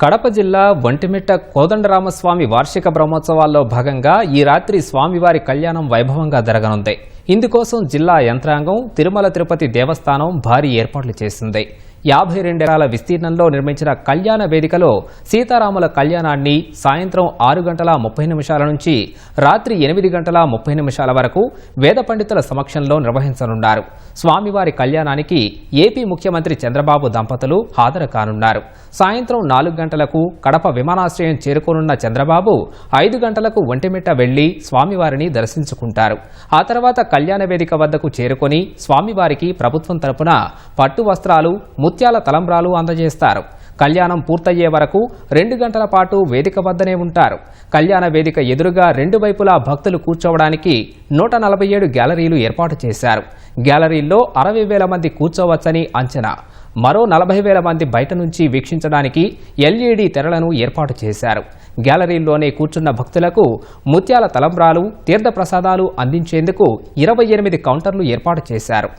కడప జిల్లా ఒంటిమిట్ట కోదండరామస్వామి వార్షిక బ్రహ్మోత్సవాల్లో భాగంగా ఈ రాత్రి స్వామివారి కళ్యాణం వైభవంగా జరగనుంది. ఇందుకోసం జిల్లా యంత్రాంగం తిరుమల తిరుపతి దేవస్థానం భారీ ఏర్పాట్లు చేసింది. యాభై రెండెకరాల విస్తీర్ణంలో నిర్మించిన కళ్యాణ వేదికలో సీతారాముల కళ్యాణాన్ని సాయంత్రం ఆరు గంటల ముప్పై నిమిషాల నుంచి రాత్రి ఎనిమిది గంటల ముప్పై నిమిషాల వరకు వేద పండితుల సమక్షంలో నిర్వహించనున్నారు. స్వామివారి కళ్యాణానికి ఏపీ ముఖ్యమంత్రి చంద్రబాబు దంపతులు హాజరు కానున్నారు. సాయంత్రం నాలుగు గంటలకు కడప విమానాశ్రయం చేరుకోనున్న చంద్రబాబు ఐదు గంటలకు ఒంటిమిట్ట వెళ్ళి స్వామివారిని దర్శించుకుంటారు. ఆ తర్వాత కళ్యాణ వేదిక వద్దకు చేరుకొని స్వామివారికి ప్రభుత్వం తరపున పట్టు వస్త్రాలు ముత్యాల తలంబ్రాలు అందజేస్తారు. కళ్యాణం పూర్తయ్యే వరకు రెండు గంటల పాటు వేదిక వద్దనే ఉంటారు. కళ్యాణ వేదిక ఎదురుగా రెండు వైపులా భక్తులు కూర్చోవడానికి నూట నలభై ఏడు గ్యాలరీలు ఏర్పాటు చేశారు. గ్యాలరీల్లో అరవై వేల మంది కూర్చోవచ్చని అంచనా. మరో నలభై వేల మంది బయట నుంచి వీక్షించడానికి ఎల్ఈడి తెరలను ఏర్పాటు చేశారు. గ్యాలరీల్లోనే కూర్చున్న భక్తులకు ముత్యాల తలంబ్రాలు తీర్థప్రసాదాలు అందించేందుకు ఇరవై ఎనిమిది కౌంటర్లు ఏర్పాటు చేశారు.